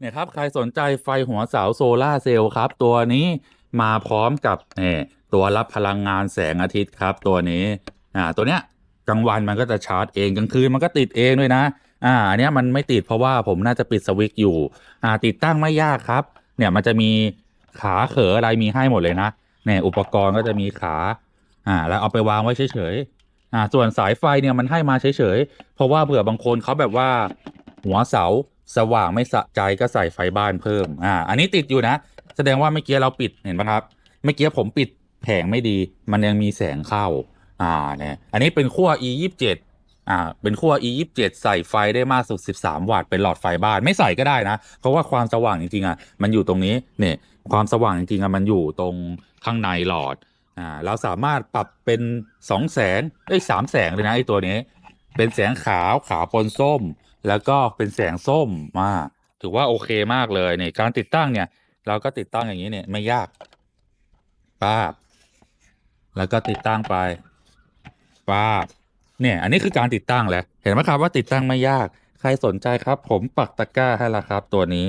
เนี่ยครับ ใครสนใจไฟหัวเสาโซลาเซลล์ครับ ตัวนี้มาพร้อมกับเนี่ยตัวรับพลังงานแสงอาทิตย์ครับ ตัวนี้อ่าตัวเนี้ยกลางวันมันก็จะชาร์จเองกลางคืนมันก็ติดเองด้วยนะอ่าอันเนี้ยมันไม่ติดเพราะว่าผมน่าจะปิดสวิตช์อยู่อ่าติดตั้งไม่ยากครับ เนี่ยมันจะมีขาเขออะไรมีให้หมดเลยนะเนี่ยอุปกรณ์ก็จะมีขาอ่าแล้วเอาไปวางไว้เฉยๆอ่าส่วนสายไฟเนี่ยมันให้มาเฉยๆเพราะว่าเผื่อบางคนเขาแบบว่าหัวเสา สว่างไม่สะใจก็ใส่ไฟบ้านเพิ่ม อ่า อันนี้ติดอยู่นะ แสดงว่าเมื่อกี้เราปิดเห็นปะครับ เมื่อกี้ผมปิดแผงไม่ดี มันยังมีแสงเข้า อ่า เนี่ย อันนี้เป็นขั้ว e ยี่สิบเจ็ดอ่า เป็นขั้ว e ยี่สิบเจ็ดใส่ไฟได้มากสุดสิบสามวัตต์ เป็นหลอดไฟบ้าน ไม่ใส่ก็ได้นะ เพราะว่าความสว่างจริงๆอะ มันอยู่ตรงนี้ เนี่ย ความสว่างจริงๆอะ มันอยู่ตรงข้างในหลอด อ่า เราสามารถปรับเป็นสองแสงเอ้ยสามแสงเลยนะไอ้ตัวนี้ เป็นแสงขาวขาวปนส้ม แล้วก็เป็นแสงส้มมา ถือว่าโอเคมากเลยเนี่ยการติดตั้งเนี่ย เราก็ติดตั้งอย่างนี้เนี่ยไม่ยากป้าบ แล้วก็ติดตั้งไปป้าบเนี่ย อันนี้คือการติดตั้งแหละเห็นไหมครับว่าติดตั้งไม่ยาก ใครสนใจครับ ผมปักตะกร้าให้ละครับ ตัวนี้